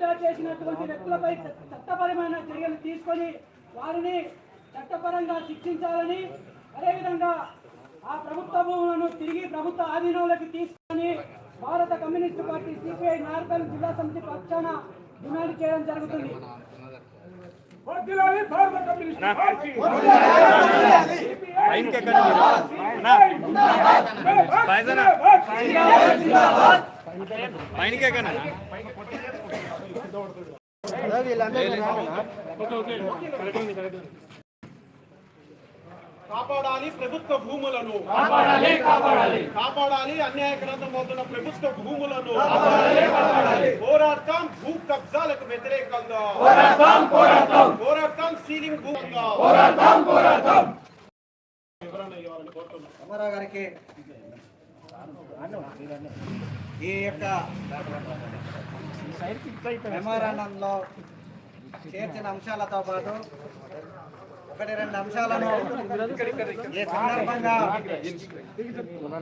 కబ్జా చేసినటువంటి వ్యక్తులపై చట్టపరమైన చర్యలు తీసుకొని వారిని చట్టపరంగా శిక్షించాలని అదేవిధంగా ఆ ప్రభుత్వ భూములను తిరిగి ప్రభుత్వ ఆధీనంలోకి తీసుకొని భారత కమ్యూనిస్టు పార్టీ సిపిఐ నార్కల్ జిల్లా సమితి పక్షాన డిమాండ్ చేయడం జరుగుతుంది. భారత కమ్యూనిస్ట్ పార్టీ. పైనకి ఎక్కండి మీరు అన్నా, ఫైజనా? పైనకి ఎక్కండి అన్నా. కాపాడాలి ప్రభుత్వ భూములను. కాపాడాలి కాపాడాలి. కాపాడాలి అన్యాయకరంతం అవుతున్న ప్రభుత్వ భూములను. కాపాడాలి కాపాడాలి. పోరాటం భూ కబ్జాలకు వ్యతిరేకంగా. పోరాటం పోరాటం. పోరాటం సీలింగ్ భూముగా పోరాటం పోరాటం. వివరణ ఇవ్వాలని కోరుతున్నాం. రామారావు గారికి ఈ యొక్క మెమోరాండంలో చేర్చిన అంశాలతో పాటు ఒకటి రెండు అంశాలను ఈ సందర్భంగా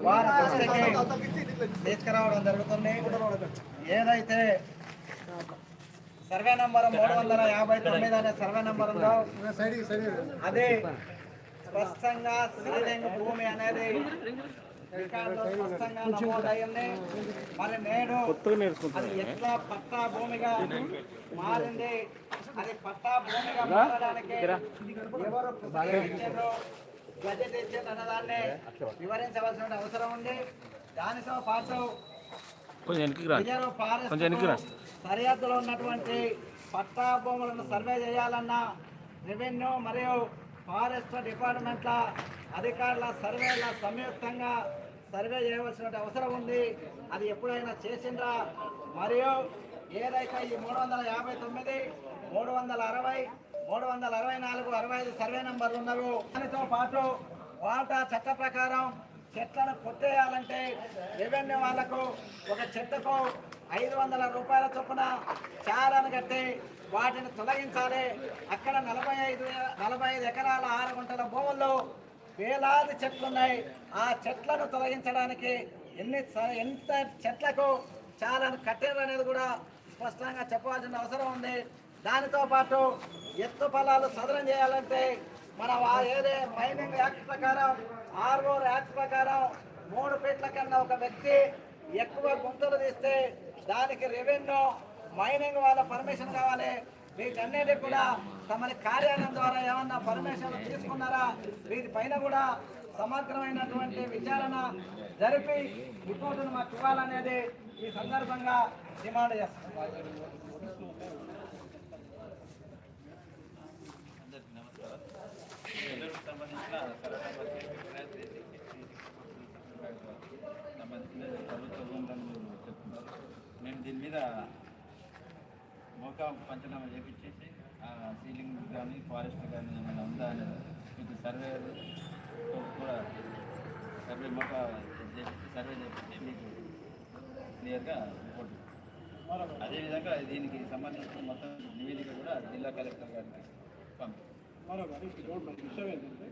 వారి దృష్టికి తీసుకురావడం జరుగుతుంది. ఏదైతే సర్వే నంబర్ మూడు వందల యాభై తొమ్మిది అనే సర్వే నంబర్లో అది స్పష్టంగా శ్రీలింగ భూమి అనేది మరి నేడు అది ఎట్లా పట్టా భూమిగా మారింది. అది పట్టా భూమిగా మారడానికి ఎవరు పుస్తకం ఇచ్చారు బడ్జెట్ ఇచ్చారు అన్నదాన్ని వివరించవలసిన అవసరం ఉంది దానితో పాటు ఫారెస్ట్ సరిహద్దులో ఉన్నటువంటి పట్టా భూములను సర్వే చేయాలన్నా రెవెన్యూ మరియు ఫారెస్ట్ డిపార్ట్మెంట్ల అధికారుల సర్వేల సంయుక్తంగా సర్వే చేయవలసిన అవసరం ఉంది. అది ఎప్పుడైనా చేసిండ్రా? మరియు ఏదైతే ఈ మూడు వందల యాభై తొమ్మిది మూడు వందల అరవై మూడు వందల అరవై నాలుగు అరవై ఐదు సర్వే నెంబర్లు ఉన్నవి దానితో పాటు వాటా చట్ట ప్రకారం చెట్లను కొట్టేయాలంటే రెవెన్యూ వాళ్ళకు ఒక చెట్టుకు ఐదు వందల రూపాయల చొప్పున చారాన్ని కట్టి వాటిని తొలగించాలి. అక్కడ నలభై ఐదు నలభై ఐదు ఎకరాల ఆరు గుంటల భూముల్లో వేలాది చెట్లు ఉన్నాయి ఆ చెట్లను తొలగించడానికి ఎన్ని స- ఎంత చెట్లకు చాలా కట్టారు అనేది కూడా స్పష్టంగా చెప్పవలసిన అవసరం ఉంది. దానితో పాటు ఎత్తు పొలాలు సదరం చేయాలంటే మన ఏదే మైనింగ్ యాక్ట్ ప్రకారం ఆర్ఓర్ యాక్ట్ ప్రకారం మూడు ఫీట్ల కన్నా ఒక వ్యక్తి ఎక్కువ గుంతలు తీస్తే దానికి రెవెన్యూ మైనింగ్ వాళ్ళ పర్మిషన్ కావాలి. వీటన్నిటి కూడా తమని కార్యాలయం ద్వారా ఏమన్నా పర్మిషన్ తీసుకున్నారా? వీటిపైన కూడా సమగ్రమైనటువంటి విచారణ జరిపి రిపోర్టును మాకు ఇవ్వాలనేది ఈ సందర్భంగా డిమాండ్ చేస్తున్నాం. సంబంధించిన చెప్తున్నారు నేను దీని మీద మోకా పంచనామా చేపించేసి ఆ సీలింగ్ కానీ ఫారెస్ట్ కానీ ఏమైనా ఉందా అనేది మీకు సర్వే కూడా సర్వే మోకా చేపించి సర్వే చేపించి మీకు క్లియర్గా రిపోర్ట్ అదేవిధంగా దీనికి సంబంధించిన మొత్తం నివేదిక కూడా జిల్లా కలెక్టర్ గారికి పంపిస్తాం. మరో గారు ఇప్పుడు మనకి విషయం ఏంటంటే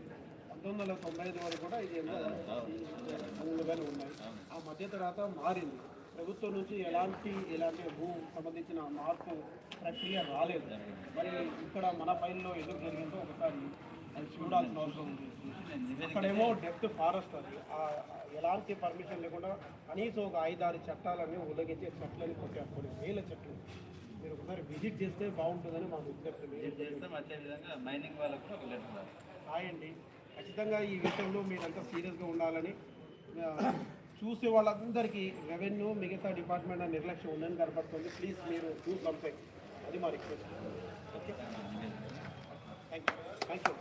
పంతొమ్మిది వందల తొంభై ఐదు వరకు కూడా ఇది భూములుగానే ఉన్నాయి. ఆ మధ్య తర్వాత మారింది. ప్రభుత్వం నుంచి ఎలాంటి ఎలాంటి భూ సంబంధించిన మార్పు ప్రక్రియ రాలేదు. మరి ఇక్కడ మన ఫైల్లో ఎందుకు జరిగిందో ఒకసారి అది చూడాల్సిన అవసరం ఉంది. అక్కడేమో డెప్త్ ఫారెస్ట్ అది. ఎలాంటి పర్మిషన్ లేకుండా కనీసం ఒక ఐదారు చట్టాలని ఉల్లంఘించే చెట్లని కొట్టారు కొన్ని వేల చెట్లు మీరు ఒకసారి విజిట్ చేస్తే బాగుంటుందని మా విజ్ఞప్తి. మైనింగ్ వాళ్ళకు కూడా ఒక లెటర్ రాయాలి. రాయండి. ఖచ్చితంగా ఈ విషయంలో మీరంతా సీరియస్గా ఉండాలని చూసే వాళ్ళందరికీ రెవెన్యూ మిగతా డిపార్ట్మెంట్ నిర్లక్ష్యం ఉందని కనపడుతుంది. ప్లీజ్ మీరు డూ సంథింగ్ అది మా request okay thank you thank you